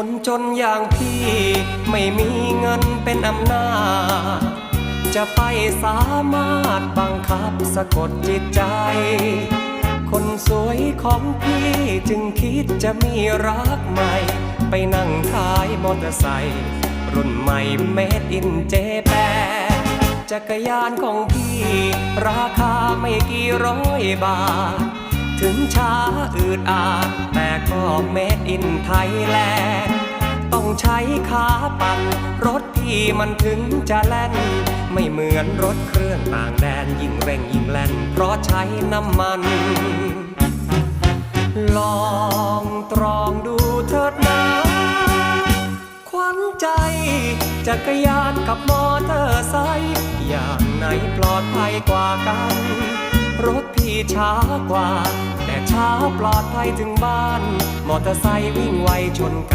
คนจนอย่างพี่ไม่มีเงินเป็นอำนาจ จะไปสามารถบังคับสะกดจิตใจ คนสวยของพี่จึงคิดจะมีรักใหม่ ไปนั่งท้ายมอเตอร์ไซค์รุ่นใหม่เมดอินเจแปจักรยานของพี่ ราคาไม่กี่ร้อยบาท ถึงช้าอืดอาดแต่ก็เมดอินไทยแลนด ใช้ขาปั่นรถพี่มันถึงจะแล่น ไม่เหมือนรถเครื่องต่างแดนยิ่งเร่งยิ่งแล่น เพราะใช้น้ำมัน ลองตรองดูเถิดนะขวัญใจจักรยานกับมอเตอร์ไซค์อย่างไหนปลอดภัยกว่ากัน รถพี่ช้ากว่า แต่ช้าปลอดภัยถึงบ้าน มอเตอร์ไซค์วิ่งไวชนกัน